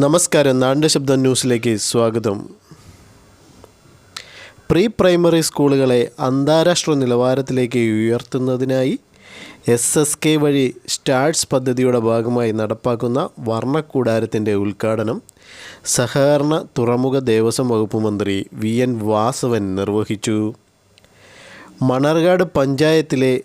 നമസ്കാരം. നാടിന്റെ ശബ്ദം ന്യൂസിലേക്ക് സ്വാഗതം. പ്രീ പ്രൈമറി സ്കൂളുകളെ അന്താരാഷ്ട്ര നിലവാരത്തിലേക്ക് ഉയർത്തുന്നതിനായി എസ് എസ് കെ വഴി സ്റ്റാർട്സ് പദ്ധതിയുടെ ഭാഗമായി നടപ്പാക്കുന്ന വർണക്കൂടാരത്തിന്റെ ഉദ്ഘാടനം സഹകരണ തുറമുഖ ദേവസ്വം വകുപ്പ് മന്ത്രി വി എൻ വാസവൻ നിർവഹിച്ചു. മണർകാട് പഞ്ചായത്തിലെ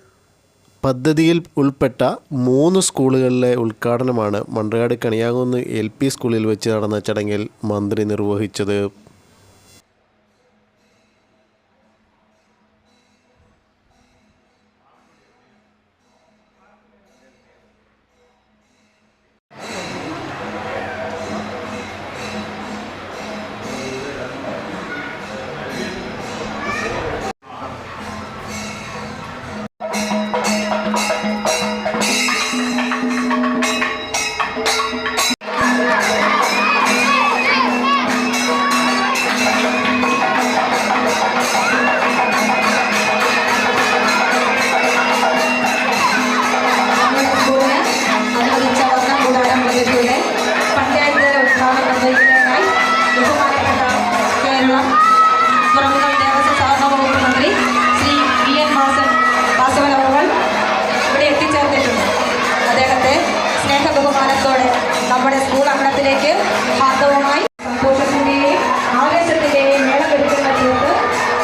പദ്ധതിയിൽ ഉൾപ്പെട്ട മൂന്ന് സ്കൂളുകളിലെ ഉദ്ഘാടനമാണ് മണ്ടകാട് കണിയാകുന്ന് എൽ പി സ്കൂളിൽ വെച്ച് നടന്ന ചടങ്ങിൽ മന്ത്രി നിർവഹിച്ചത്. നമ്മുടെ സ്കൂൾ അങ്കണത്തിലേക്ക് ഹാർദവുമായി സന്തോഷത്തിന്റെയും ആവേശത്തിന്റെയും മേളമെടുക്കുന്ന ചേർത്ത്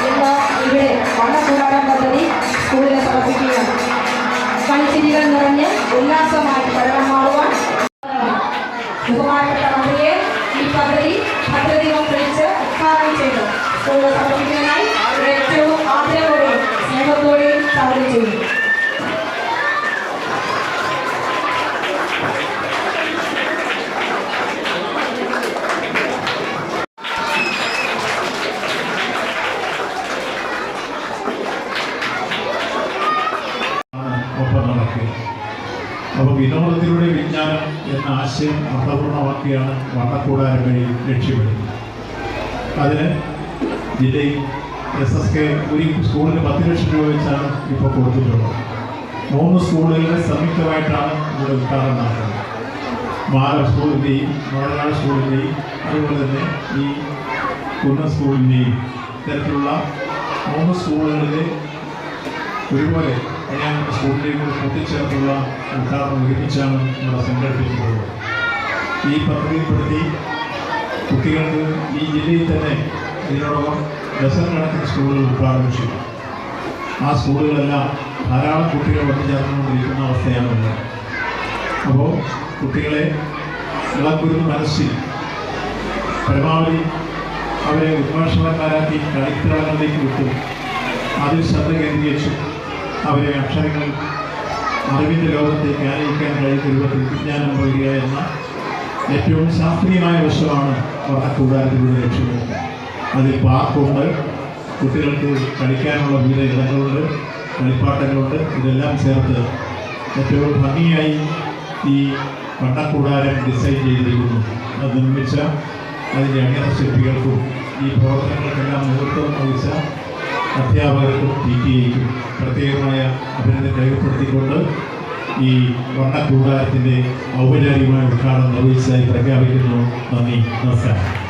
ഇന്ന് ഇവിടെ വർണക്കൂടാരം പദ്ധതി സ്കൂളിന് സമർപ്പിക്കുകയാണ്. കളിച്ചിരികൾ നിറഞ്ഞ് ഉല്ലാസമായി പഠനം മാറുവാൻ ബഹുമാനപ്പെട്ട മന്ത്രിയെ ഈ പദ്ധതി ഭദ്രദീപം പിടിച്ച് ഉദ്ഘാടനം ചെയ്തു. സ്കൂളിൽ സമർപ്പിക്കുന്നതിനായി ഇവിടെ ഏറ്റവും ആദരവോടെയും സ്നേഹത്തോടെയും സ്വാഗതം ചെയ്യുന്നു ഒപ്പം നടക്കുക അപ്പോൾ വിനോദത്തിലൂടെ വിജ്ഞാനം എന്ന ആശയം അർത്ഥപൂർണമാക്കിയാണ് വണ്ണക്കൂടാരം വഴി ലക്ഷ്യമിടുന്നത്. അതിന് ജില്ലയിൽ എസ് എസ് കെ ഒരു സ്കൂളിന് പത്ത് ലക്ഷം രൂപ വെച്ചാണ് ഇപ്പോൾ കൊടുത്തിട്ടുള്ളത്. മൂന്ന് സ്കൂളുകളുടെ സംയുക്തമായിട്ടാണ് ഇവിടെ ഉദ്ഘാടനം നടക്കുന്നത്. മാല സ്കൂളിന്റെയും മോളനാട് സ്കൂളിന്റെയും അതുപോലെ തന്നെ ഈ കുന്ന സ്കൂളിന്റെയും ഇത്തരത്തിലുള്ള മൂന്ന് സ്കൂളുകളിലെ ഒരുപോലെ ഞാൻ സ്കൂളിലേക്ക് കൂട്ടിച്ചേർത്തുള്ള ഉദ്ഘാടനം ഒരുമിച്ചാണ് ഇവിടെ സംഘടിപ്പിക്കുന്നത്. ഈ പദ്ധതിപ്പെടുത്തി കുട്ടികൾക്ക് ഈ ജില്ലയിൽ തന്നെ ഇതിനോടൊപ്പം ഡസൻ സ്കൂളുകൾ ഉദ്ഘാടനം ചെയ്യും ആ സ്കൂളുകളെല്ലാം ധാരാളം കുട്ടികൾ ഒത്തുചേർന്നുകൊണ്ടിരിക്കുന്ന അവസ്ഥയാണുള്ളത് അപ്പോൾ കുട്ടികളെ ഇളക്കൊരു മനസ്സിൽ പരമാവധി അവരെ ഉന്മേഷണക്കാരാക്കി കളിത്തളങ്ങളിലേക്ക് വിട്ടു. അതിൽ ശ്രദ്ധ കേന്ദ്രീകരിച്ചു. അവരെ അക്ഷരങ്ങൾ അറിവിന്റെ ലോകത്തേക്ക് ആനയിക്കാൻ കഴിയുന്ന രൂപത്തിൽ വിജ്ഞാനം പകരുക എന്ന ഏറ്റവും ശാസ്ത്രീയമായ വശമാണ് വർണക്കൂടാരത്തിലൂടെ ലക്ഷ്യമിടുന്നത് അതിൽ പാർക്കുണ്ട് കുട്ടികൾക്ക് കളിക്കാനുള്ള വിവിധ ഇടങ്ങളുണ്ട് കളിപ്പാട്ടങ്ങളുണ്ട്. ഇതെല്ലാം ചേർത്ത് ഏറ്റവും ഭംഗിയായി ഈ പട്ടക്കൂടാരം ഡിസൈൻ ചെയ്തിരിക്കുന്നു. അത് നിർമ്മിച്ച അതിന്റെ അണിയറ ശില്പികൾക്കും ഈ പ്രവർത്തനങ്ങൾക്കെല്ലാം നേതൃത്വം വഹിച്ച അധ്യാപകർക്കും പി ടി എക്കും പ്രത്യേകമായ അഭിനന്ദനം രേഖപ്പെടുത്തിക്കൊണ്ട് ഈ വർണക്കൂടാരത്തിന്റെ ഔപചാരികമായ ഉദ്ഘാടനം നിർവഹിച്ചതായി പ്രഖ്യാപിക്കുന്നു. നന്ദി. നമസ്കാരം.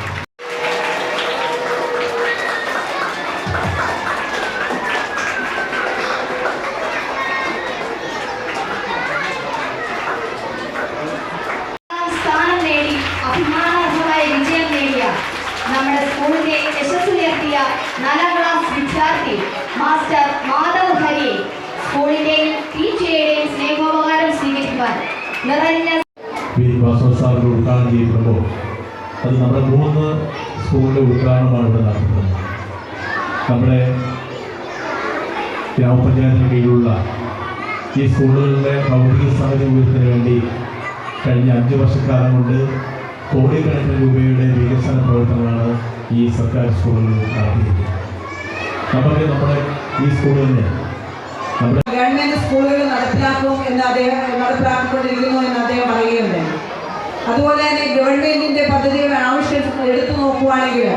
നമ്മുടെ സ്കൂളിന്റെ യശസ്സുയർത്തിയ നാലാം വിദ്യാർത്ഥി മാസ്റ്റർ മാധവ് ഹരിയെ സ്കൂളിന്റെയും ടീച്ചറുടെയും സ്നേഹോപകാരം സ്വീകരിക്കുവാൻ നിറഞ്ഞ ഉദ്ഘാടനം ചെയ്യുമ്പോൾ അത് നമ്മുടെ മൂന്ന് സ്കൂളിന്റെ ഉദ്ഘാടനമാണ് ഇവിടെ നടത്തുന്നത് നമ്മുടെ ഗ്രാമപഞ്ചായത്തിന് കീഴിലുള്ള ഈ സ്കൂളുകളുടെ ഭൗതിക സാഹചര്യത്തിന് വേണ്ടി കഴിഞ്ഞ അഞ്ച് വർഷക്കാലം കൊണ്ട് കോടിക്കണക്കിന് രൂപയുടെ വികസന പ്രവർത്തനങ്ങളാണ് ഈ സർക്കാർ സ്കൂളുകളിൽ നടത്തിയിരിക്കുന്നത്. നമുക്ക് നമ്മുടെ ഈ സ്കൂളിൽ നമ്മുടെ ഗവൺമെന്റ് സ്കൂളുകൾ നടപ്പിലാക്കും എന്ന് അദ്ദേഹം നടപ്പിലാക്കിക്കൊണ്ടിരിക്കുന്നു എന്ന് അദ്ദേഹം പറയുകയുണ്ട് അതുപോലെ തന്നെ ഗവൺമെന്റിന്റെ പദ്ധതികൾ ആവശ്യം എടുത്തു നോക്കുവാണെങ്കിൽ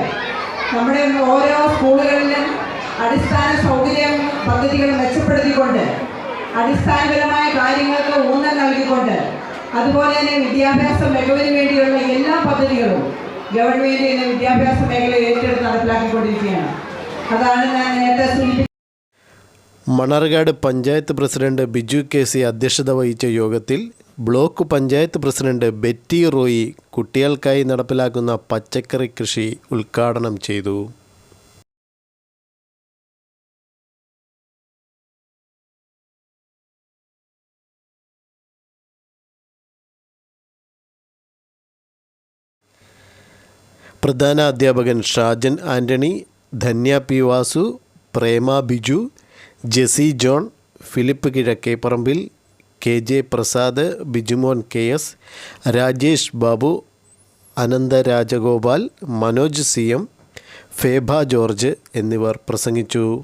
നമ്മുടെ ഓരോ സ്കൂളുകളിലും അടിസ്ഥാന സൗകര്യം പദ്ധതികൾ മെച്ചപ്പെടുത്തിക്കൊണ്ട് അടിസ്ഥാനപരമായ കാര്യങ്ങൾക്ക് ഊന്നൽ നൽകിക്കൊണ്ട് അതുപോലെ തന്നെ വിദ്യാഭ്യാസ മികവിന് വേണ്ടിയുള്ള എല്ലാ പദ്ധതികളും ഗവൺമെന്റ് ഇന്ന് വിദ്യാഭ്യാസ മേഖല ഏറ്റെടുത്ത് നടപ്പിലാക്കിക്കൊണ്ടിരിക്കുകയാണ്. അതാണ് ഞാൻ നേരത്തെ സൂചിപ്പിച്ചത് Manarcad panchayat president Biju K C അധ്യക്ഷത വഹിച്ച യോഗത്തിൽ block panchayat president Betty Roy കുട്ടികൾക്കായി നടപ്പിലാക്കുന്ന പച്ചക്കറി കൃഷി ഉദ്ഘാടനം ചെയ്തു. പ്രധാന അധ്യാപകൻ Shajan Antony Dhanya P Vasu Prema Biju Jessy John Philip Kizhakkeparambil K J Prasad Bijumon K S Rajesh Babu Anantha Rajagopal Manoj C M Febha George എന്നിവർ പ്രസംഗിച്ചു.